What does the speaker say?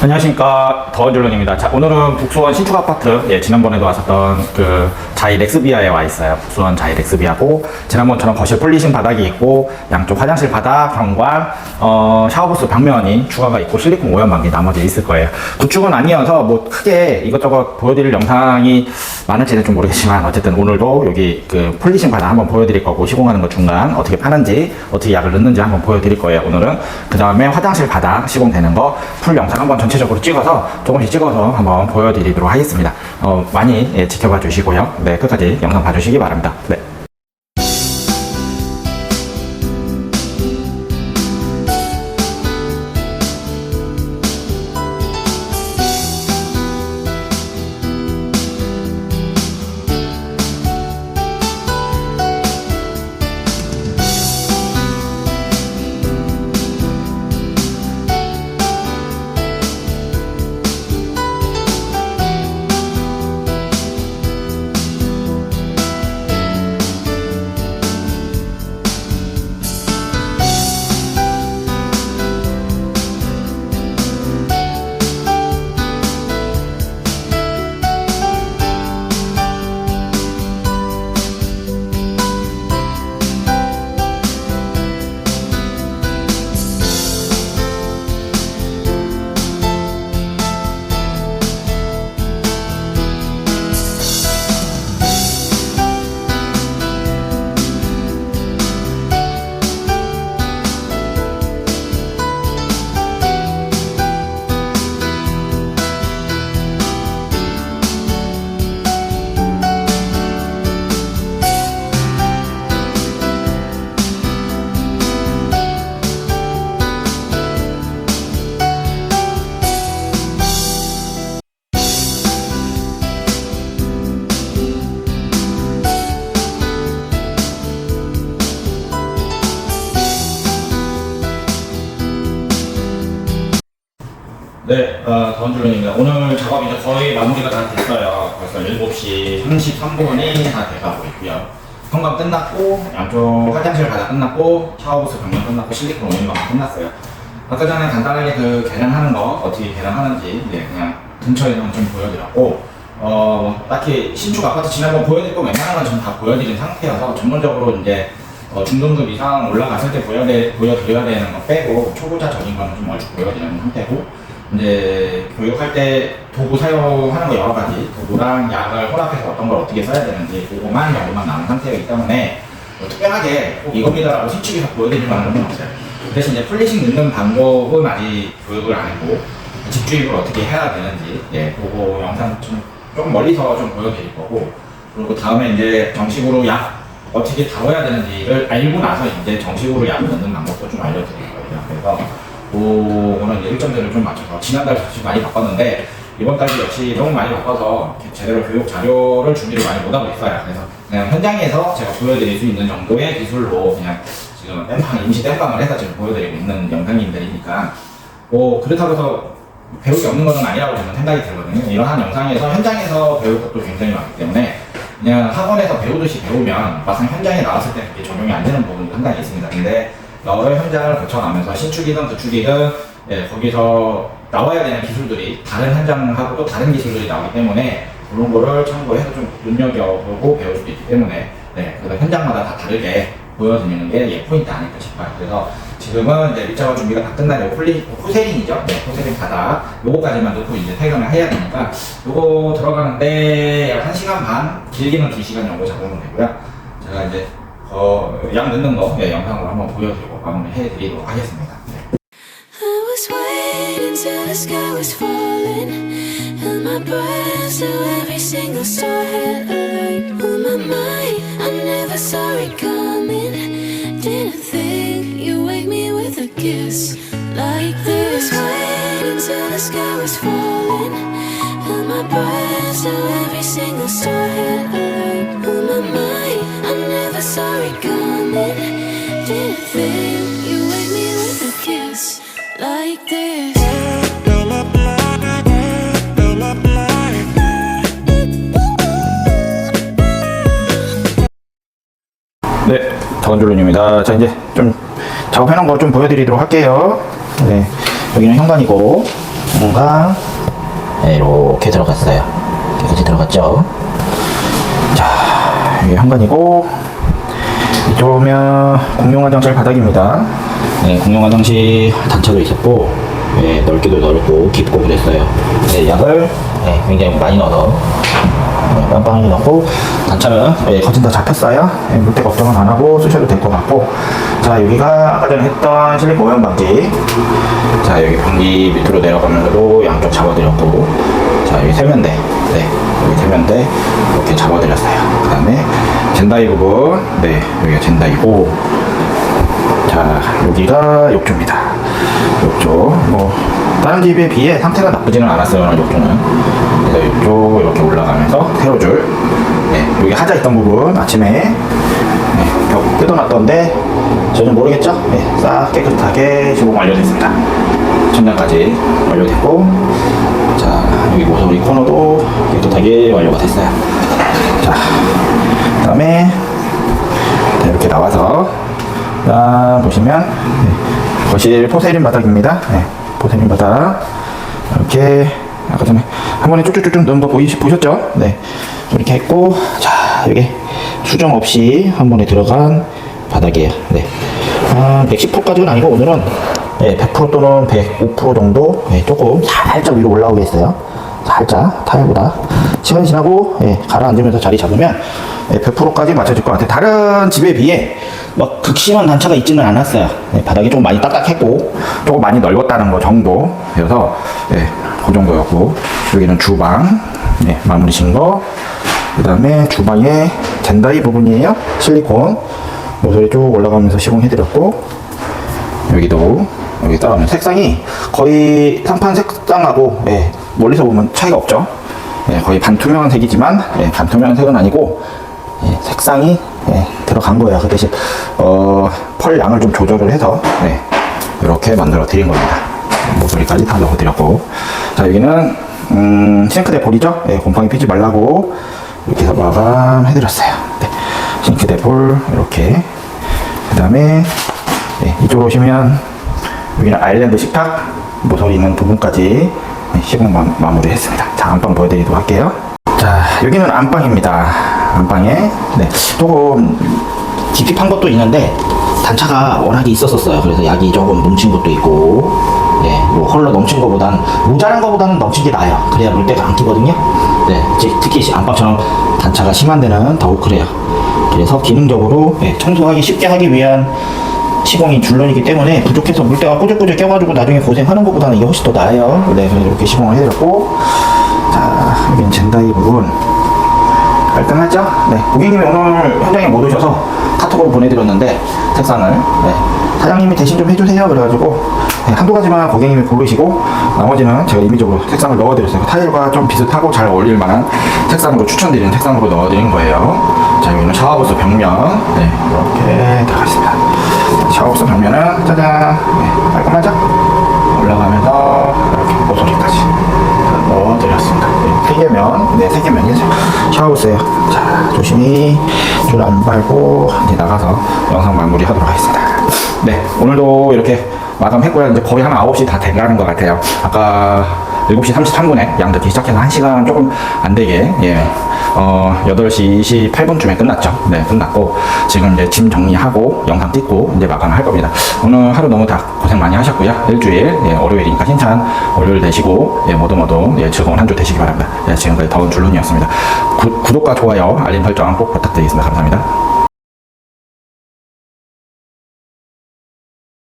안녕하십니까 더원줄론입니다. 자 오늘은 북수원 신축 아파트 예 지난번에도 왔었던 그 자이 렉스비아에 와 있어요. 북수원 자이 렉스비아고 지난번처럼 거실 폴리싱 바닥이 있고 양쪽 화장실 바닥 현관 어 샤워부스 벽면이 추가가 있고 실리콘 오염막이 나머지 있을 거예요. 구축은 아니어서 뭐 크게 이것저것 보여드릴 영상이 많을지는 좀 모르겠지만 어쨌든 오늘도 여기 그 폴리싱 바닥 한번 보여드릴 거고 시공하는 거 중간 어떻게 파는지 어떻게 약을 넣는지 한번 보여드릴 거예요. 오늘은 그 다음에 화장실 바닥 시공되는 거 풀 영상 한번 전체적으로 찍어서 조금씩 찍어서 한번 보여드리도록 하겠습니다. 어, 많이 예, 지켜봐 주시고요. 네, 끝까지 영상 봐주시기 바랍니다. 네. 어, 더원줄론입니다. 오늘 작업 이제 거의 마무리가 다 됐어요. 벌써 7시 33분이 다 돼가고 있고요. 현관 끝났고, 양쪽 화장실 바닥 끝났고, 샤워부스 벽면 끝났고, 실리콘 오일만 끝났어요. 아까 전에 간단하게 그 계량하는 거, 어떻게 계량하는지, 네, 그냥 근처에서만 좀 보여드렸고, 어, 뭐 딱히 신축 아파트 지난번 보여드릴 거 웬만한 건 좀 다 보여드린 상태여서 전문적으로 이제 어, 중등급 이상 올라갔을 때 보여드, 보여드려야 되는 거 빼고 초보자 적인 거는 좀 얼추 보여드리는 상태고 이제 교육할 때 도구 사용하는 거 여러 가지 도구랑 약을 혼합해서 어떤 걸 어떻게 써야 되는지 그거만 연구만 남은 상태이기 때문에 뭐 특별하게 꼭 이겁니다라고 신축에서 보여드릴 만한 건 없어요. 대신 이제 플리싱 넣는 방법은 아직 교육을 안 했고 집주입을 어떻게 해야 되는지 예, 그거 영상 좀 조금 멀리서 좀 보여드릴 거고 그리고 다음에 이제 정식으로 약 어떻게 다뤄야 되는지를 알고 나서 이제 정식으로 약을 넣는 방법도 좀 알려드릴 거예요. 그래서 그거는 일정들을 좀 맞춰서 지난달 사실 많이 바꿨는데 이번 달도 역시 너무 많이 이렇게 제대로 교육 자료를 준비를 많이 못하고 있어요. 그래서 그냥 현장에서 제가 보여드릴 수 있는 정도의 기술로 그냥 지금 땜빵 임시 땜빵을 해서 지금 보여드리고 있는 영상님들이니까 뭐 그렇다고 해서 배울 게 없는 것은 아니라고 저는 생각이 들거든요. 이러한 영상에서 현장에서 배울 것도 굉장히 많기 때문에 그냥 학원에서 배우듯이 배우면 막상 현장에 나왔을 때 그게 적용이 안 되는 부분도 상당히 있습니다. 근데 여러 현장을 거쳐가면서 신축이든 구축이든 예, 거기서 나와야 되는 기술들이 다른 현장하고 또 다른 기술들이 나오기 때문에 그런 거를 참고해서 좀 눈여겨보고 배울 수도 있기 때문에 네, 그래서 현장마다 다 다르게 보여드리는 게 예, 포인트 아닐까 싶어요. 그래서 지금은 이제 밑작업 준비가 다 끝나고 폴리, 포세링이죠. 네, 포세링 바닥. 요거까지만 넣고 이제 퇴근을 해야 되니까 요거 들어가는데 약 1시간 반, 길게는 2시간 정도 잡으면 되고요. 제가 이제 어, 양 넣는 거 예, 영상으로 한번 보여드리고 마무리 해드리도록 하겠습니다. 네. I was waiting till the sky was falling. Held my breath till every single star had 네, 더건줄론입니다. 자, 이제 좀 작업해놓은 거 좀 보여드리도록 할게요. 네, 여기는 현관이고, 뭔가 네, 이렇게 들어갔어요. 깨끗이 들어갔죠. 자, 이게 현관이고 이쪽은 공용 화장실 바닥입니다. 네, 공용 화장실 단차도 있었고 네, 넓기도 넓고 깊고 그랬어요. 네, 약을 네, 굉장히 많이 넣어서 네, 깜빵하게 넣고 단차는 네, 거진 다 잡혔어요. 네, 물때 걱정은 안 하고 쓰셔도 될 것 같고 자 여기가 아까 전에 했던 실리콘 오염 방지 자 여기 변기 밑으로 내려가면서도 양쪽 잡아드렸고 자 여기 세면대 네 여기 세면대 이렇게 잡아드렸어요. 그 다음에 젠다이 부분 네 여기가 젠다이고 자 여기가 욕조입니다. 욕조 뭐 다른 집에 비해 상태가 나쁘지는 않았어요 욕조는. 그래서 욕조 이렇게 올라가면서 세로줄 네 여기 하자 있던 부분 아침에 네, 벽 뜯어놨던데 전혀 모르겠죠? 네, 싹 깨끗하게 시공 완료됐습니다. 천장까지 완료됐고 자 여기 깨끗하게 완료가 됐어요. 자 그 다음에 자, 이렇게 나와서 자 보시면 네, 거실 포세린 바닥입니다. 네, 포세린 바닥. 이렇게 아까 전에 한 번에 쭉쭉쭉 넣은 거 보이, 보셨죠? 네 이렇게 했고 자 여기 수정 없이 한 번에 들어간 바닥이에요. 네. 아, 110%까지는 아니고 오늘은 네, 100% 또는 105% 정도 네, 조금 살짝 위로 올라오겠어요 살짝 타일보다. 시간이 지나고 예, 가라앉으면서 자리 잡으면 예, 100%까지 맞춰질 것 같아요. 다른 집에 비해 막 극심한 단차가 있지는 않았어요. 예, 바닥이 좀 많이 딱딱했고 조금 많이 넓었다는 거 정도여서 예, 그 정도였고 여기는 주방. 예, 마무리 신거. 그 다음에 주방에 젠다이 부분이에요. 실리콘. 모서리 쭉 올라가면서 시공해드렸고 여기도 여기 따라오면 색상이 거의 상판 색상하고 예, 멀리서 보면 차이가 없죠. 예, 거의 반투명한 색이지만 예, 반투명한 색은 아니고 예, 색상이 예, 들어간 거예요. 그 대신 어, 펄 양을 좀 조절을 해서 예, 이렇게 만들어 드린 겁니다. 모서리까지 다 넣어드렸고 자 여기는 음, 싱크대 볼이죠. 예, 곰팡이 피지 말라고 이렇게 해서 마감해드렸어요. 네, 싱크대 볼 이렇게 그 다음에 네, 이쪽으로 오시면 여기는 아일랜드 식탁 모서리 있는 부분까지 네, 시공 마, 마무리 했습니다. 자, 안방 보여드리도록 할게요. 자, 여기는 안방입니다. 안방에, 네, 조금 깊이 판 것도 있는데, 단차가 워낙에 있었었어요. 그래서 약이 조금 뭉친 것도 있고, 네, 뭐 헐러 넘친 것보다는, 모자란 것보다는 넘친 게 나아요. 그래야 물때가 안 끼거든요. 네, 즉, 특히 안방처럼 단차가 심한 데는 더욱 그래요. 그래서 기능적으로 네, 청소하기 쉽게 하기 위한 시공이 줄눈이기 때문에 부족해서 물때가 꾸적꾸적 껴가지고 나중에 고생하는 것보다는 이게 훨씬 더 나아요. 네, 그래서 이렇게 시공을 해드렸고, 자, 여기는 젠다이 부분. 깔끔하죠? 네, 고객님이 오늘 현장에 못 오셔서 카톡으로 보내드렸는데, 색상을, 네, 사장님이 대신 좀 해주세요. 그래가지고, 네, 한두 가지만 고객님이 고르시고, 나머지는 제가 임의적으로 색상을 넣어드렸어요. 타일과 좀 비슷하고 잘 어울릴 만한 색상으로 추천드리는 색상으로 넣어드린 거예요. 자, 여기는 샤워부스 벽면, 네, 이렇게 들어가겠습니다. 샤워부스 벽면은 짜잔, 네, 깔끔하죠? 올라가면서 이렇게 모서리까지 넣어드렸습니다. 네, 세 개면, 네, 세 개면이죠. 샤워부스예요. 자, 조심히 줄 안 밟고 이제 나가서 영상 마무리 하도록 하겠습니다. 네, 오늘도 이렇게 마감했고요. 이제 거의 한 9시 다 돼가는 것 같아요. 아까 7시 33분에 양 듣기 시작해서 1시간 조금 안 되게, 예. 어, 8시 28분쯤에 끝났죠. 네, 끝났고, 지금 이제 짐 정리하고, 영상 찍고, 이제 마감을 할 겁니다. 오늘 하루 너무 다 고생 많이 하셨고요. 일주일, 예, 월요일이니까 힘찬 월요일 되시고, 예, 모두 모두, 예, 즐거운 한 주 되시기 바랍니다. 예, 지금까지 더운 줄눈이었습니다. 구, 구독과 좋아요, 알림 설정 꼭 부탁드리겠습니다. 감사합니다.